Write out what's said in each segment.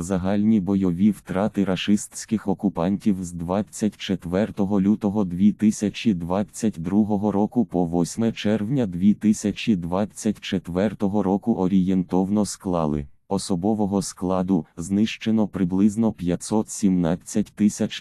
Загальні бойові втрати рашистських окупантів з 24 лютого 2022 року по 8 червня 2024 року орієнтовно склали. Особового складу знищено приблизно 517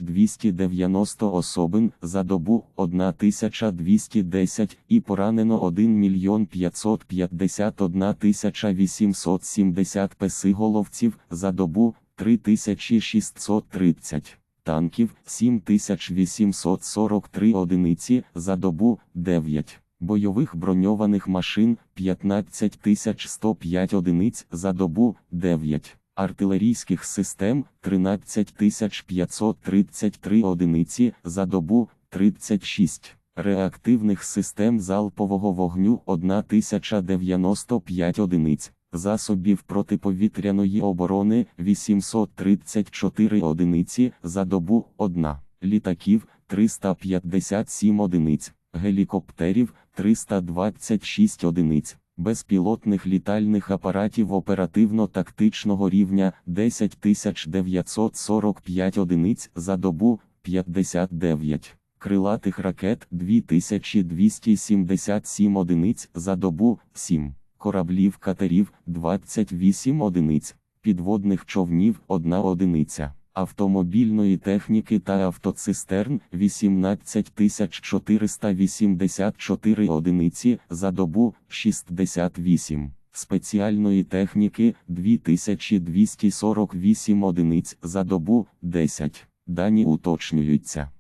290 особин за добу 1210 і поранено 1 мільйон 551 870 песиголовців за добу 3630 танків 7843 одиниці за добу 9 бойових броньованих машин 15105 одиниць за добу 9 артилерійських систем 13533 одиниці за добу 36 реактивних систем залпового вогню 1095 одиниць. Засобів протиповітряної оборони 834 одиниці за добу 1 літаків 357 одиниць гелікоптерів 326 одиниць, безпілотних літальних апаратів оперативно-тактичного рівня 10945 одиниць за добу 59, крилатих ракет 2277 одиниць за добу 7, кораблів катерів 28 одиниць, підводних човнів 1 одиниця автомобільної техніки та автоцистерн 18484 одиниці за добу 68, спеціальної техніки 2248 одиниць за добу 10. Дані уточнюються.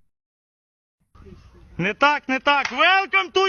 Не так, не так. Welcome to